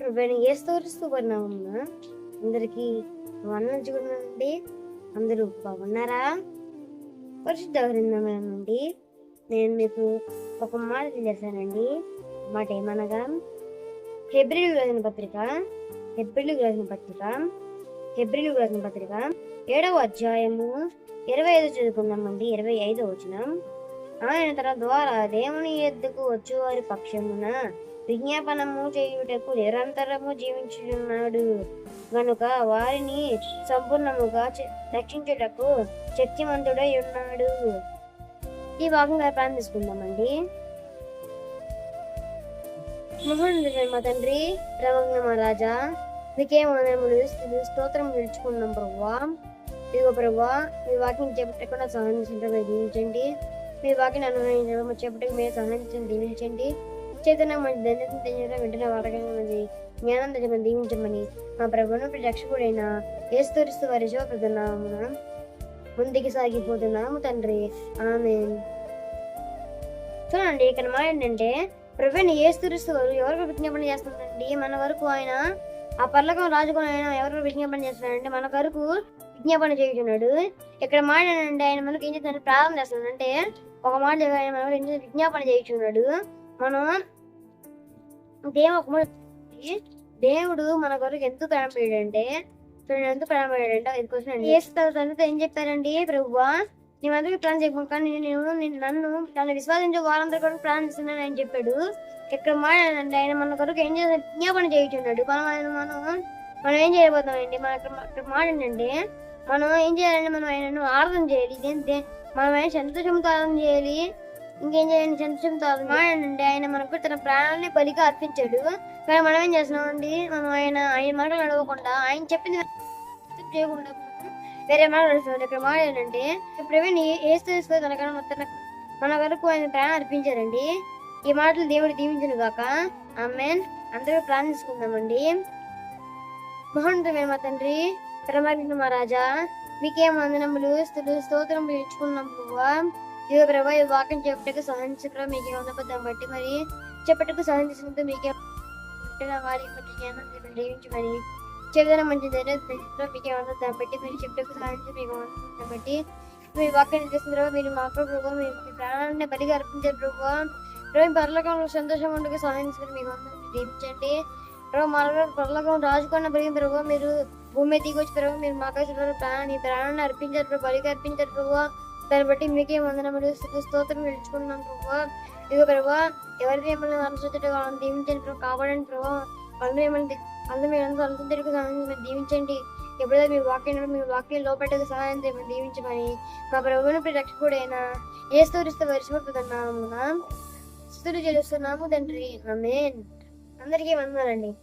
ప్రభుని ఏస్తూరుస్తూ పరిణామమున అందరికీ వందించుకున్నానండి అందరూ బాగున్నారా? పరిశుద్ధ గ్రంథమైన నుండి నేను మీకు ఒక మాట తెలియజేశానండి మాట ఏమనగా హెబ్రిల్ రాసిన పత్రిక హెబ్రిల్ రాసిన పత్రిక హెబ్రిల్ రాసిన పత్రిక ఏడవ అధ్యాయము ఇరవై ఐదు చదువుకుందామండి ఇరవై ఐదు వచనం. ఆయన తన ద్వారా దేవుని ఎద్దుకు వచ్చేవారి పక్షమున విజ్ఞాపనము చేయుటకు నిరంతరము జీవించున్నాడు గనుక వారిని సంపూర్ణముగా రక్షించుటకు శక్తివంతుడై ఉన్నాడు. ఈ భాగంగా ప్రార్థన తీసుకుందామండి మహోన్నతుడైన మా తండ్రి ప్రవజ్ఞ మహారాజా నీకే వందనములు స్తోత్రం నిలుచుకున్నాం ప్రభువా ఇదిగో ప్రభా మీ వాక్యం చేపట్టకుండా సహాయం చేయడం దీవించండి. మీ వాక్యం అనుభవించడం చేపట్టకు మీరు సహాయం దీవించండి. చైతన్య మంచి ధన్యతను తెచ్చడం వెంటనే వాడకమని జ్ఞానం తెచ్చమని దీవించమని మా ప్రభును రక్షకుడైన ఏస్తూరిస్తూ వారి శివప్రదనామున ముందుకు సాగిపోతున్నాము తండ్రి. ఆమె చూడండి ఇక్కడ మాట ఏంటంటే ప్రభుని ఏస్తూరిస్తూ వారు ఎవరికి విజ్ఞాపన చేస్తున్నారండి? మన వరకు ఆయన ఆ పర్లకం రాజుకొని ఆయన ఎవరికి విజ్ఞాపన చేస్తున్నారంటే మన వరకు విజ్ఞాపన చేయుచున్నాడు. ఇక్కడ మాట ఏంటంటే ఆయన మనకు ఏం చేస్తున్నాడు? ప్రారంభం చేస్తున్నాడు. అంటే ఒక మాట ఆయన విజ్ఞాపన చేయుచున్నాడు. మనం దేవుడు దేవుడు మన కొరకు ఎంత ప్రారంభాడంటే చూడండి ఎంత ప్రారంభాడంటే ఇది క్వశ్చన్ ఏసు ఏం చెప్పారండి ప్రభువా? నీవందరికీ ప్రాణం చేయకుండా కానీ నేను నన్ను నన్ను విశ్వాసించే వారందరి కొరకు చేస్తున్నాను అని చెప్పాడు. ఇక్కడ మాట్లాడండి? ఆయన మన కొరకు ఏం చేయాలి విజ్ఞాపన చేయుచున్నాడు. మనం ఆయన మనం మనం ఏం చేయబోతామండి మన ఇక్కడ మాట్లాడండి మనం ఏం చేయాలంటే మనం ఆయనను ఆరాధన చేయాలి. ఇదేంటే? మనం ఆయన సంతోషంతో ఆరాధన చేయాలి. ఇంకేం చేయండి? సంతోషంతో ఆరాధన ఆయన మనకు తన ప్రాణాలని బలిగా అర్పించాడు. కానీ మనం ఏం చేస్తున్నామండి? మనం ఆయన ఆయన మాటలు అడగకుండా ఆయన చెప్పింది చేయకుండా వేరే మాట నడుస్తుంది ఇక్కడ మాట ఏంటంటే ప్రవీణ్ ఏస్తూ వేసుకో తనకన్నా మొత్తం మన వరకు ఆయన ప్రాణం అర్పించారండి. ఈ మాటలు దేవుడు దీవించను గాక. ఆమెన్. అందరూ ప్రార్థించుకుందామండి. మహోన్నతమైన మా తండ్రి పరమాత్మ మహారాజా మీకేం వందనములు స్థులు స్తోత్రం ఇచ్చుకున్నాం పువ్వా ఇదిగో ప్రభా ఈ వాక్యం చెప్పటకు సహాయించడం మీకే ఉన్నపద్దాం బట్టి మరి చెప్పటకు సహించినందుకు మీకే వారి బట్టి జ్ఞానం మరి చెబుదన మంచి ధైర్యంలో మీకే దాన్ని బట్టి మీరు చెప్పటకు సహించి మీకు వందం బట్టి మీ వాక్యం చేసిన తర్వాత మీరు మా ప్రభావ మీ మీ ప్రాణాన్ని బలిగా అర్పించారు ప్రభు ప్రభు పరలోకంలో సంతోషం ఉండగా సహాయించుకుని మీకు దీపించండి దీవించండి. ప్రభు మన పరలోకం రాజుకున్న పెరిగిన ప్రభావ మీరు భూమి దిగొచ్చి ప్రభు మీరు మాకు ప్రాణాన్ని ప్రాణాన్ని అర్పించారు ప్రభు బలిగా అర్పించారు ప్రభు. దాన్ని బట్టి మీకే వందన స్తుతులు, స్తోత్రం నిలుచుకున్నాం ప్రభావ ఇదిగో ప్రభావ ఎవరికి మిమ్మల్ని అనుసరించడం వాళ్ళని దీవించండి ప్రభు కాపాడండి ప్రభావ వాళ్ళు మిమ్మల్ని అందరూ మీరు అందరూ అనుసరించడానికి దీవించండి. ఎప్పుడైతే మీ వాక్యం మీ వాక్యం లోపలికి సహాయం చేయమని దీవించమని మా ప్రభువును రక్షకుడైన ఏ స్తోరిస్తూ వరిసిపోతున్నామున స్థుతులు చేస్తున్నాము తండ్రి. ఆమేన్. అందరికీ వందనాలండి.